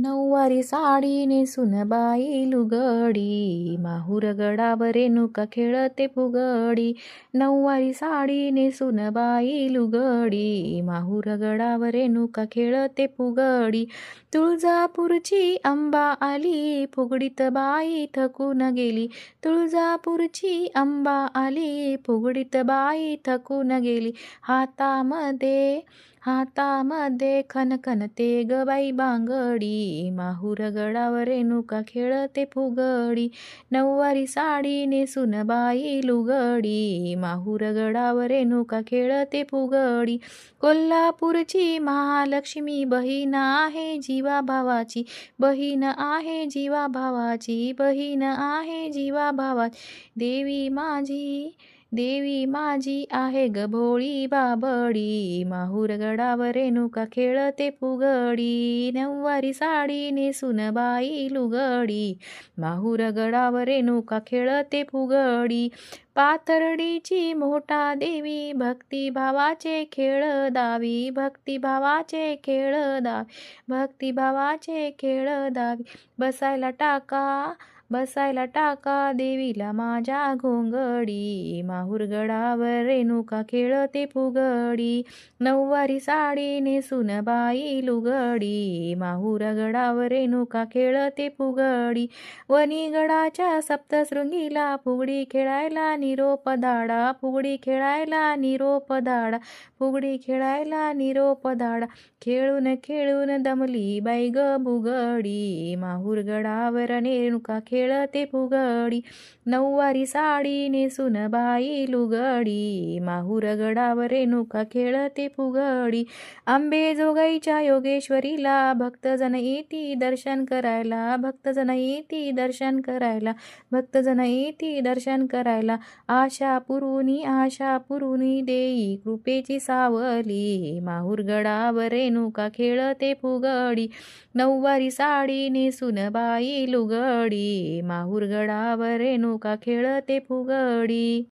नऊवारी साडी नेसून बाई लुगडी माहूर गडावरे रेणुका खेळते फुगडी. नऊवारी साडी नेसून बाई लुगडी माहूर गडावरे रेणुका खेळते फुगडी. तुळजापूरची अंबा आली फुगडीत बाई थकून गेली. तुळजापूरची अंबा आली फुगडीत बाई थकून गेली. हातामध्ये हातामध्ये खनखनते ग बाई बांगडी माहूर गडावर रेणुका खेळते फुगडी नऊवारी साडी नेसून बाई लुगडी माहूर गडावर रेणुका खेळते फुगडी कोल्हापूरची महालक्ष्मी बहीण आहे जीवा भावाची बहीण आहे जीवा भावाची बहीण आहे जीवा भावाची देवी माझी देवी माझी आहे गभोळी भोळी बाबडी माहूर गडावर रेणुका खेळते फुगडी नऊवारी साडी नेसून बाई लुगडी माहूर गडावर रेणुका खेळते फुगडी पाथर्डीची मोठा देवी भक्तिभावाचे खेळ दावी भक्तिभावाचे खेळ दावी भक्तिभावाचे खेळ दावी बसायला टाका बसायला टाका देवीला माझ्या घोंगडी. माहुरगडावर रेणुका खेळते फुगडी. नऊवारी साडी नेसून बाई लुगडी. माहुरगडावर रेणुका खेळते फुगडी. वणीगडाच्या सप्तशृंगीला फुगडी खेळायला निरोप धाडा फुगडी खेळायला निरोप धाडा फुगडी खेळायला निरोप धाडा खेळून खेळून दमली बाई ग बुगडी. माहुरगडावर रेणुका खेळ खेळते फुगडी नऊवारी साडी नेसून बाई लुगडी माहूर गडावर रेणुका खेळते फुगडी आंबेजोगाईच्या योगेश्वरीला भक्तजन येती दर्शन करायला भक्तजन येती दर्शन करायला भक्तजन येती दर्शन करायला आशा पुरुनी आशा पुरुनी देई कृपेची सावली माहूरगडावर रेणुका खेळते फुगडी नऊवारी साडी नेसून बाई लुगडी माहूर गडावर रेणुका खेळते फुगडी.